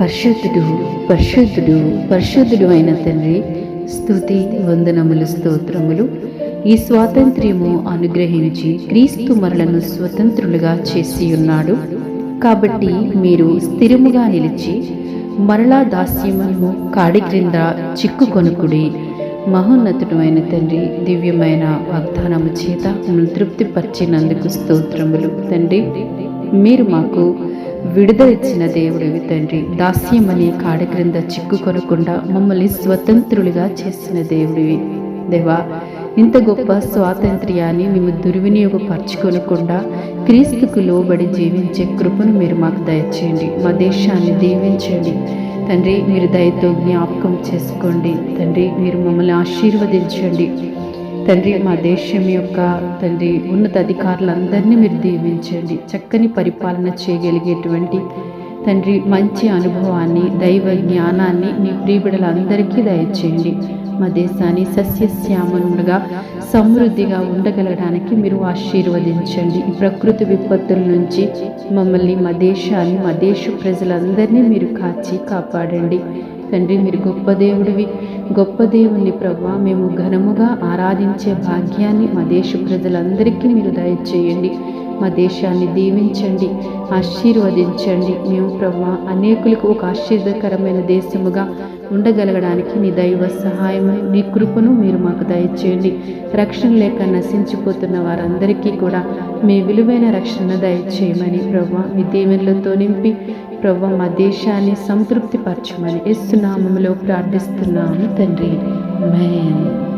పరిశుద్ధుడు పరిశుద్ధుడు పరిశుద్ధుడు అయిన తండ్రి స్థుతి వందనములు స్తోత్రములు. ఈ స్వాతంత్ర్యము అనుగ్రహించి క్రీస్తు మరలను స్వతంత్రులుగా చేసి ఉన్నాడు. కాబట్టి మీరు స్థిరముగా నిలిచి మరలా దాస్యమును కాడి క్రింద చిక్కుకొనుకుడి. మహోన్నతుడు అయిన తండ్రి దివ్యమైన వాగ్దానము చేత తృప్తిపరిచినందుకు స్తోత్రములు. తండ్రి మీరు మాకు విడుదల ఇచ్చిన దేవుడివి తండ్రి. దాస్యం అనే కాడ క్రింద చిక్కుకొనకుండా మమ్మల్ని స్వతంత్రులుగా చేసిన దేవుడివి. దేవా ఇంత గొప్ప స్వాతంత్ర్యాన్ని మేము దుర్వినియోగపరచుకొనకుండా క్రీస్తుకు లోబడి జీవించే కృపను మీరు మాకు దయచేయండి. మా దేశాన్ని దీవించండి. తండ్రి మీరు దయతో జ్ఞాపకం చేసుకోండి. తండ్రి మీరు మమ్మల్ని ఆశీర్వదించండి. తండ్రి మా దేశం యొక్క తండ్రి ఉన్నత అధికారులందరినీ మీరు దీవించండి. చక్కని పరిపాలన చేయగలిగేటువంటి తండ్రి మంచి అనుభవాన్ని దైవ జ్ఞానాన్ని నీ ప్రియబిడలందరికీ దయచేయండి. మా దేశాన్ని సస్యశ్యామలుగా సమృద్ధిగా ఉండగలగడానికి మీరు ఆశీర్వదించండి. ప్రకృతి విపత్తుల నుంచి మమ్మల్ని మా దేశాన్ని మా దేశ ప్రజలందరినీ మీరు కాచి కాపాడండి. తండ్రి మీరు గొప్ప దేవుడివి. గొప్ప దేవుని ప్రభు మేము ఘనముగా ఆరాధించే భాగ్యాన్ని మా దేశ ప్రజలందరికీ మీరు దయచేయండి. మా దేశాన్ని దీవించండి ఆశీర్వదించండి. మేము ప్రభు అనేకులకు ఒక ఆశీర్వదకరమైన దేశముగా ఉండగలగడానికి నీ దైవ సహాయము నీ కృపను మీరు మాకు దయచేయండి. రక్షణ లేక నశించిపోతున్న వారందరికీ కూడా మీ విలువైన రక్షణ దయచేయమని ప్రభు మీ దీవెనలతో నింపి ప్రభు మా దేశాన్ని సంతృప్తిపరచమని ఇస్తున్నామములో ప్రార్థిస్తున్నాము తండ్రి. మేన్